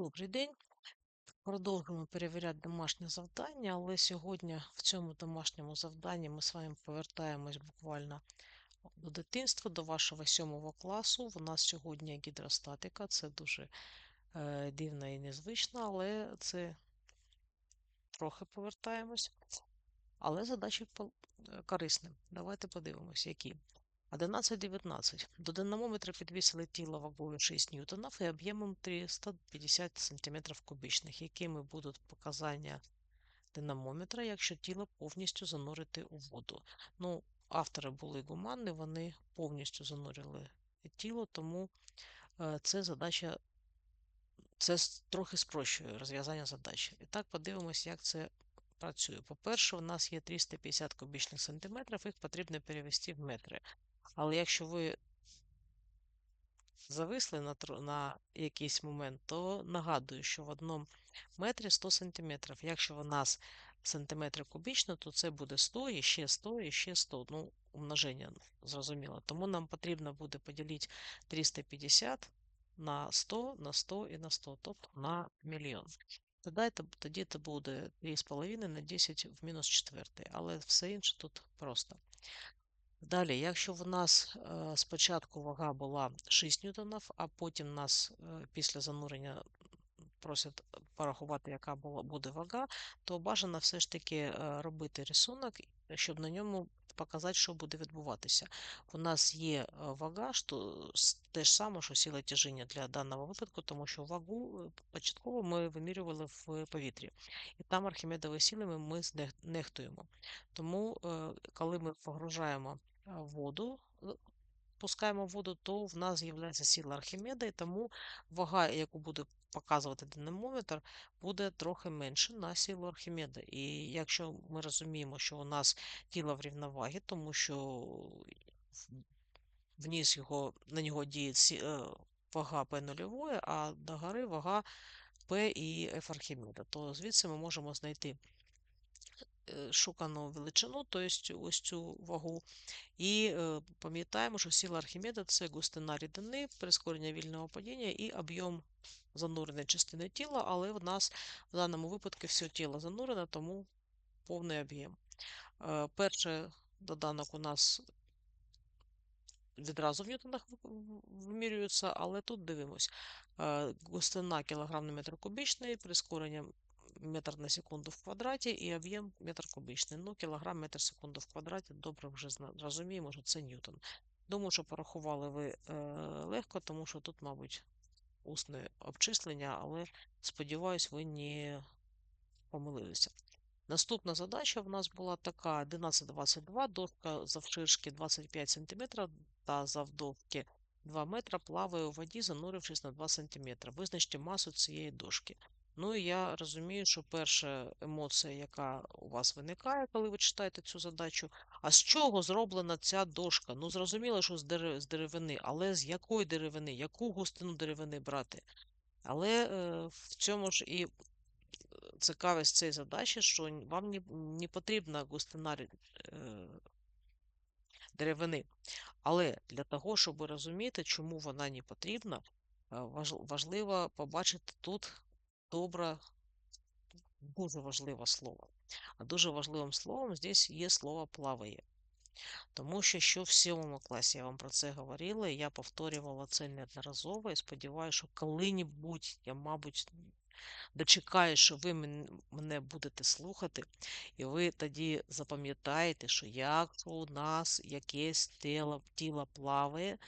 Добрий день. Продовжуємо перевіряти домашнє завдання, але сьогодні в цьому домашньому завданні ми з вами повертаємось буквально до дитинства, до вашого сьомого класу. У нас сьогодні гідростатика, це дуже е, дивно і незвично, але це трохи повертаємось. Але задачі е, корисні. Давайте подивимось, які. 11.19. До динамометра підвісили тіло вагою 6 ньютонів і об'ємом 350 см кубічних, якими будуть показання динамометра, якщо тіло повністю занурити у воду. Ну, автори були гуманні, вони повністю занурили тіло, тому е, це задача, це трохи спрощує розв'язання задачі. І так подивимось, як це працює. По-перше, у нас є 350 кубічних сантиметрів, їх потрібно перевести в метри. Але якщо ви зависли на, на якийсь момент, то нагадую, що в одному метрі 100 сантиметрів. Якщо у нас сантиметри кубічно, то це буде 100, і ще 100, і ще 100. Ну, умноження зрозуміло. Тому нам потрібно буде поділити 350 на 100, на 100 і на 100, тобто на мільйон. Тоді це буде 3,5 на 10 в мінус 4, але все інше тут просто. Далі, якщо в нас е, спочатку вага була 6 ньютонів, а потім нас е, після занурення просять порахувати, яка буде вага, то бажано все ж таки е, робити рисунок, щоб на ньому показати, що буде відбуватися. У нас є е, вага, що те ж саме, що сила тяжіння для даного випадку, тому що вагу е, початково ми вимірювали в повітрі. І там архімедові сіли ми нехтуємо. Тому, е, коли ми погружаємо е, воду, е, пускаємо воду, то в нас з'являється сила Архімеда, і тому вага, яку буде показувати динамометр, буде трохи менше на силу Архімеда. І якщо ми розуміємо, що у нас тіло в рівновагі, тому що вниз його, на нього діє е, вага P нульової, а догори вага P і F Архімеда, то звідси ми можемо знайти шукану величину, тобто ось цю вагу. І е, пам'ятаємо, що сила Архімеда це густина рідини, прискорення вільного падіння і об'єм зануреної частини тіла, але в нас в даному випадку все тіло занурене, тому повний об'єм. Е, Перший доданок у нас відразу в ньютонах вимірюється, але тут дивимось. Е, Густина кілограм на метр кубічний, прискорення метр на секунду в квадраті і об'єм метр кубічний. Ну, кілограм метр секунду в квадраті, добре вже розуміємо, що це ньютон. Думаю, що порахували ви е, легко, тому що тут, мабуть, усне обчислення, але сподіваюсь, ви не помилилися. Наступна задача в нас була така: 1122, дошка завширшки 25 см та завдовжки 2 метра плаває у воді, занурившись на 2 см. Визначте масу цієї дошки. Ну і я розумію, що перша емоція, яка у вас виникає, коли ви читаєте цю задачу, а з чого зроблена ця дошка? Ну, зрозуміло, що з дере- з деревини, але з якої деревини, яку густину деревини брати? Але е, в цьому ж і цікавість цієї задачі, що вам не, не потрібна густина е, деревини. Але для того, щоб розуміти, чому вона не потрібна, е, важ- важливо побачити тут добре, дуже важливе слово. А дуже важливим словом здесь є слово плаває. Тому що що в сьомому класі я вам про це говорила, я повторювала це неодноразово і сподіваюся, що коли-небудь я, мабуть, дочекаю, що ви мене будете слухати, і ви тоді запам'ятаєте, що якщо у нас якесь тіло, тіло плаває,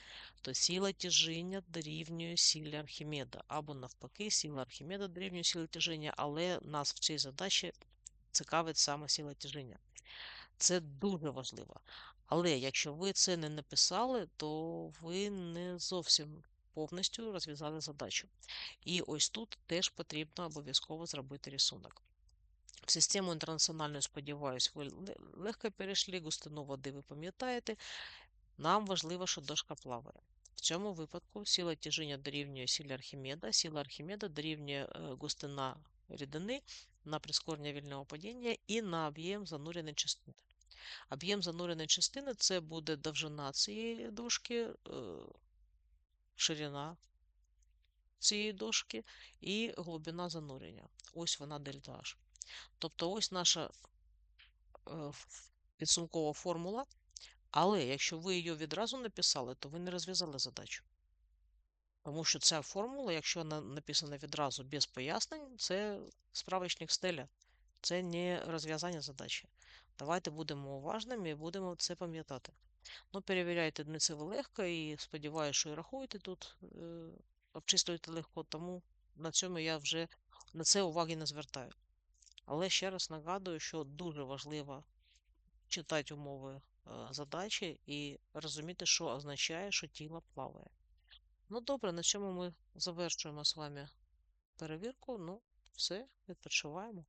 то сила тяжіння дорівнює силі Архімеда, або навпаки, сила Архімеда дорівнює силі тяжіння, але нас в цій задачі цікавить саме сила тяжіння. Це дуже важливо. Але якщо ви це не написали, то ви не зовсім повністю розв'язали задачу. І ось тут теж потрібно обов'язково зробити рисунок. В систему інтернаціональну, сподіваюсь, ви легко перейшли, густину води ви пам'ятаєте. Нам важливо, що дошка плаває. В цьому випадку сила тяжіння дорівнює силі Архімеда, сила Архімеда дорівнює е, густина рідини на прискорення вільного падіння і на об'єм зануреної частини. Об'єм зануреної частини це буде довжина цієї дошки, е, ширина цієї дошки і глибина занурення. Ось вона дельта H. Тобто ось наша е, підсумкова формула. Але якщо ви її відразу написали, то ви не розв'язали задачу. Тому що ця формула, якщо вона написана відразу без пояснень, це справочник стеля. Це не розв'язання задачі. Давайте будемо уважними і будемо це пам'ятати. Ну, перевіряйте одиницеве легко і сподіваюся, що і рахуєте тут, е, обчислюєте легко, тому на цьому я вже на це уваги не звертаю. Але ще раз нагадую, що дуже важливо читати умови е, задачі і розуміти, що означає, що тіло плаває. Ну, добре, на цьому ми завершуємо з вами перевірку. Ну, все, відпочиваємо.